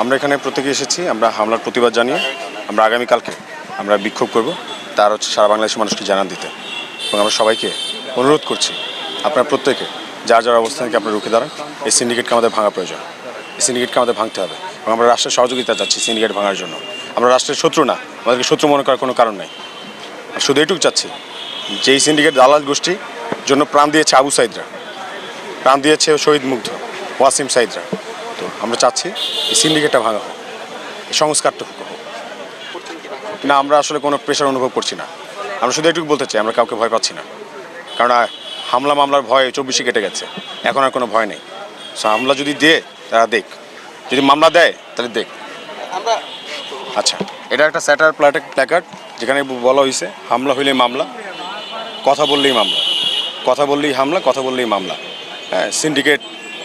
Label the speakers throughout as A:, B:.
A: আমরা এখানে প্রত্যেকে এসেছি, আমরা হামলার প্রতিবাদ জানিয়ে আমরা আগামীকালকে আমরা বিক্ষোভ করব। তার হচ্ছে সারা বাংলাদেশের মানুষকে জানান দিতে। এবং আমরা সবাইকে অনুরোধ করছি, আপনারা প্রত্যেকে যার যার অবস্থানকে আপনার রুখে দাঁড়ান। এই সিন্ডিকেটকে আমাদের ভাঙা প্রয়োজন। এই সিন্ডিকেটকে আমাদের ভাঙতে হবে। এবং আমরা রাষ্ট্রের সহযোগিতা চাচ্ছি সিন্ডিকেট ভাঙার জন্য। আমরা রাষ্ট্রের শত্রু না, আমাদেরকে শত্রু মনে করার কোনো কারণ নেই। শুধু এইটুকু চাচ্ছি যে এই সিন্ডিকেট দালাল গোষ্ঠী জন্য প্রাণ দিয়েছে আবু সাইদরা, প্রাণ দিয়েছে শহীদ মুগ্ধ ওয়াসিম সাইদরা। আমরা চাচ্ছি এই সিন্ডিকেটটা ভাঙা হোক এই সংস্কারটা হোক। হোক। না আমরা আসলে কোনো প্রেশার অনুভব করছি না। আমরা শুধু এটুকু বলতে চাই আমরা কাউকে ভয় পাচ্ছি না। কারণ হামলা মামলার ভয় চব্বিশে কেটে গেছে। এখন আর কোনো ভয় নেই। সো হামলা যদি দিয়ে তারা দেখ। যদি মামলা দেয় তাহলে দেখ। আচ্ছা এটা একটা স্যাটার প্ল্যাটেক প্ল্যাকার্ড যেখানে বলা হয়েছে হামলা হইলেই মামলা কথা বললেই মামলা। কথা বললেই হামলা কথা বললেই মামলা। হ্যাঁ সিন্ডিকেট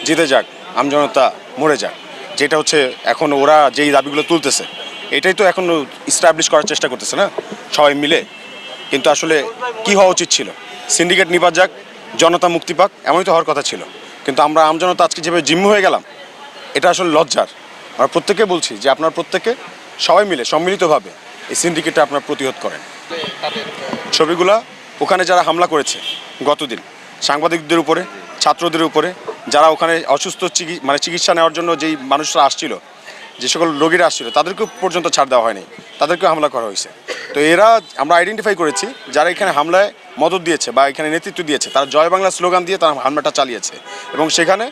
A: জিতে যাক। আমজনতা মরে যাক। যেটা হচ্ছে এখন ওরা যেই দাবিগুলো তুলতেছে, এটাই তো এখন ইস্টাবলিশ করার চেষ্টা করতেছে না? সবাই মিলে। কিন্তু আসলে কি হওয়া উচিত ছিল? সিন্ডিকেট নিপাত যাক, জনতা মুক্তি পাক, এমনই তো হওয়ার কথা ছিল। কিন্তু আমরা আমজনতা আজকে যেভাবে জিম্মি হয়ে গেলাম, এটা আসলে লজ্জার। আমরা প্রত্যেকে বলছি যে আপনার প্রত্যেকে সবাই মিলে, সম্মিলিতভাবে এই সিন্ডিকেটটা আপনার প্রতিহত করেন। ছবিগুলা ওখানে যারা হামলা করেছে গতদিন, সাংবাদিকদের উপরে, ছাত্রদের উপরে যারা ওখানে অসুস্থ মানে চিকিৎসা নেওয়ার জন্য যেই মানুষরা আসছিল, যে সকল রোগীরা আসছিল তাদেরকেও পর্যন্ত ছাড় দেওয়া হয়নি। তাদেরকেও হামলা করা হয়েছে। তো এরা, আমরা আইডেন্টিফাই করেছি, যারা এখানে হামলায় মদত দিয়েছে বা এখানে নেতৃত্ব দিয়েছে, তারা জয় বাংলা স্লোগান দিয়ে তারা হামলাটা চালিয়েছে। এবং সেখানে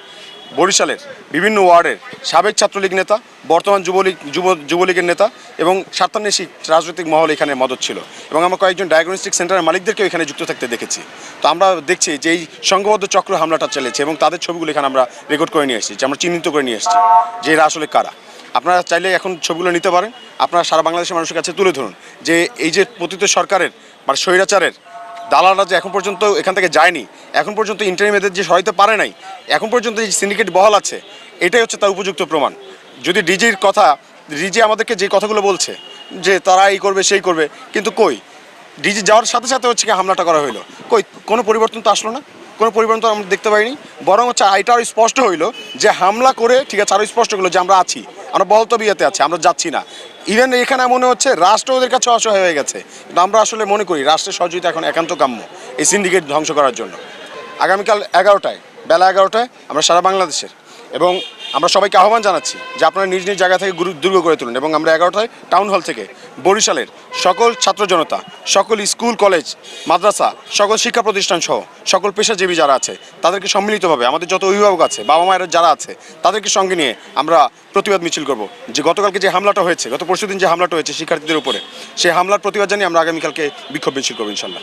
A: বরিশালের বিভিন্ন ওয়ার্ডের সাবেক ছাত্রলীগ নেতা, বর্তমান যুবলীগ, যুব, যুবলীগের নেতা এবং স্বার্থান্বেষী রাজনৈতিক মহল এখানে মদত ছিল এবং আমরা কয়েকজন ডায়াগনস্টিক সেন্টারের মালিকদেরকেও এখানে যুক্ত থাকতে দেখেছি। তো আমরা দেখছি যে এই সংঘবদ্ধ চক্র হামলাটা চলেছে এবং তাদের ছবিগুলো এখানে আমরা রেকর্ড করে নিয়ে এসেছি, যে আমরা চিহ্নিত করে নিয়ে এসেছি যে এরা আসলে কারা। আপনারা চাইলে এখন ছবিগুলো নিতে পারেন, আপনারা সারা বাংলাদেশের মানুষের কাছে তুলে ধরুন যে এই যে পতিত সরকারের মানে স্বৈরাচারের দালালরা যে এখন পর্যন্ত এখান থেকে যায়নি, এখন পর্যন্ত এদের যে সহায়তা পারে নাই, এখন পর্যন্ত যে সিন্ডিকেট বহাল আছে, এটাই হচ্ছে তার উপযুক্ত প্রমাণ। যদি ডিজির কথা, ডিজি আমাদেরকে যে কথাগুলো বলছে, যে তারা এই করবে, সেই করবে, কিন্তু কই? ডিজি যাওয়ার সাথে সাথে হচ্ছে হামলাটা করা হইল। কই, কোনো পরিবর্তন তো আসলো না? কোনো পরিবর্তন তো আমরা দেখতে পাইনি? বরং হচ্ছে এটা আরও স্পষ্ট হইল যে হামলা করে, ঠিক আছে আরও স্পষ্ট হলো যে আমরা আছি। আমরা বলতবিয়াতে আছি, আমরা যাচ্ছি না। ইভেন এখানে মনে হচ্ছে রাষ্ট্র ওদের কাছে অসহায় হয়ে গেছে। আমরা আসলে মনে করি, রাষ্ট্রের সহযোগিতা এখন একান্ত কাম্য এই সিন্ডিকেট ধ্বংস করার জন্য। আগামীকাল এগারোটায়, বেলা এগারোটায় আমরা সারা বাংলাদেশের এবং আমরা সবাইকে আহ্বান জানাচ্ছি যে আপনারা নিজ নিজ জায়গা থেকে দুর্গ করে তুলুন এবং আমরা এগারোটায় টাউন হল থেকে বরিশালের সকল ছাত্র জনতা, সকল স্কুল কলেজ মাদ্রাসা, সকল শিক্ষা প্রতিষ্ঠান সহ সকল পেশাজীবী যারা আছে, তাদেরকে সম্মিলিতভাবে আমাদের যত অভিভাবক আছে, বাবা মায়ের যারা আছে, তাদেরকে সঙ্গে নিয়ে আমরা প্রতিবাদ মিছিল করব। যে গতকালকে যে হামলাটা হয়েছে, গত পরশুদিন যে হামলাটা হয়েছে শিক্ষার্থীদের উপরে, সেই হামলার প্রতিবাদ জানিয়ে আমরা আগামীকালকে বিক্ষোভ মিছিল করব ইনশাল্লাহ